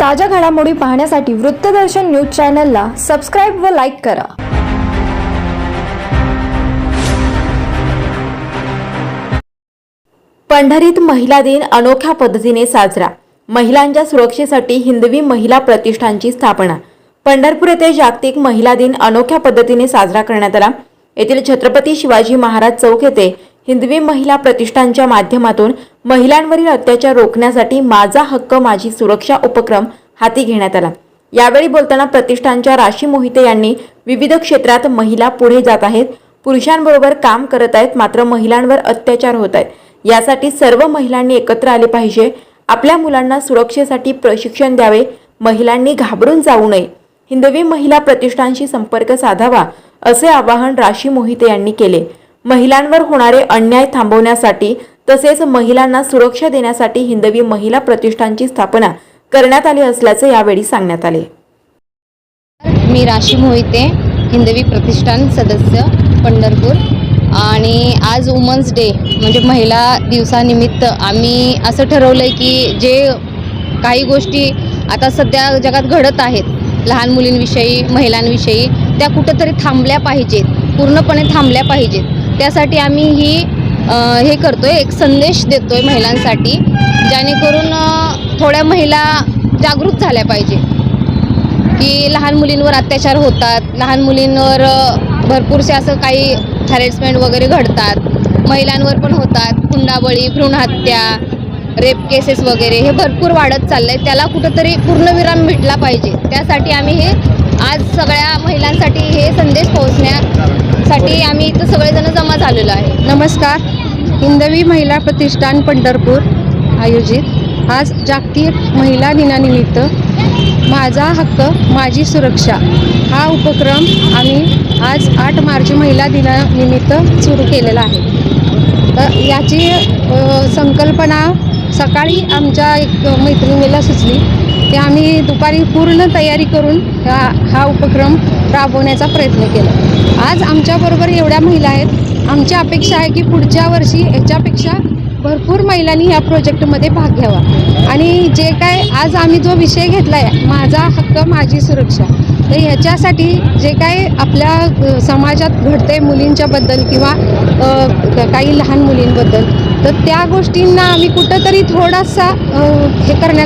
ताज्या घडामोडी पाहण्यासाठी वृत्तदर्शन न्यूज चॅनलला सबस्क्राईब व लाईक करा. पंढरीत महिला दिन अनोख्या पद्धतीने साजरा. महिलांच्या सुरक्षेसाठी हिंदवी महिला प्रतिष्ठानची स्थापना. पंढरपूर येथे जागतिक महिला दिन अनोख्या पद्धतीने साजरा करण्यात आला. येथील छत्रपती शिवाजी महाराज चौक येथे हिंदवी महिला प्रतिष्ठानच्या माध्यमातून महिलांवरील अत्याचार रोखण्यासाठी माझा हक्क माझी सुरक्षा उपक्रम हाती घेण्यात आला. यावेळी बोलताना प्रतिष्ठानच्या राशी मोहिते यांनी विविध क्षेत्रात महिला पुढे जात आहेत. पुरुषांबरोबर काम करत आहेत मात्र महिलांवर अत्याचार होत आहेत. यासाठी सर्व महिलांनी एकत्र आले पाहिजे. आपल्या मुलांना सुरक्षेसाठी प्रशिक्षण द्यावे. महिलांनी घाबरून जाऊ नये. हिंदवी महिला प्रतिष्ठानशी संपर्क साधावा असे आवाहन राशी मोहिते यांनी केले. महिलांवर होणारे अन्याय थांबवण्यासाठी तसेच महिलांना सुरक्षा देण्यासाठी हिंदवी महिला प्रतिष्ठानची स्थापना करण्यात आली असल्याचे यावेळी सांगण्यात आले. मी राशी मोहिते हिंदवी प्रतिष्ठान सदस्य पंढरपूर. आणि आज वुमन्स डे म्हणजे महिला दिवसानिमित्त आम्ही असं ठरवलं आहे की जे काही गोष्टी आता सध्या जगात घडत आहेत लहान मुलींविषयी महिलांविषयी त्या कुठंतरी थांबल्या पाहिजेत पूर्णपणे थांबल्या पाहिजेत. त्यासाठी आम्ही ही हे करतो आहे एक संदेश देतो आहे महिलांसाठी जेणेकरून थोड्या महिला जागृत झाल्या पाहिजे. की लहान मुलींवर अत्याचार होतात लहान मुलींवर भरपूरसे असं काही हॅरेसमेंट वगैरे घडतात महिलांवर पण होतात कुंडाबळी भ्रूणहत्या रेप केसेस वगैरे हे भरपूर वाढत चाललं आहे त्याला कुठंतरी पूर्णविराम भेटला पाहिजे. त्यासाठी आम्ही हे आज सगळ्या महिलांसाठी हे संदेश पोहोचण्यासाठी आम्ही इथं सगळेजण जमा झालेलो आहे. नमस्कार. हिंदवी महिला प्रतिष्ठान पंढरपूर आयोजित आज जागतिक महिला दिनानिमित्त माझा हक्क माझी सुरक्षा हा उपक्रम आम्ही आज आठ मार्च महिला दिनानिमित्त सुरू केलेला आहे. तर याची संकल्पना सकाळी आमच्या एक मैत्रिणीला सुचली. ते आम्ही दुपारी पूर्ण तयारी करून हा हा उपक्रम राबवण्याचा प्रयत्न केला. आज आमच्याबरोबर एवढ्या महिला आहेत. आमची अपेक्षा आहे की पुढच्या वर्षी याच्यापेक्षा भरपूर महिलांनी या प्रोजेक्टमध्ये भाग घ्यावा. आणि जे काय आज आम्ही जो विषय घेतला आहे माझा हक्क माझी सुरक्षा तर ह्याच्यासाठी जे काय आपल्या समाजात घडते मुलींच्याबद्दल किंवा काही लहान मुलींबद्दल तर त्या गोष्टींना आम्ही कुठंतरी थोडासा हे करण्यात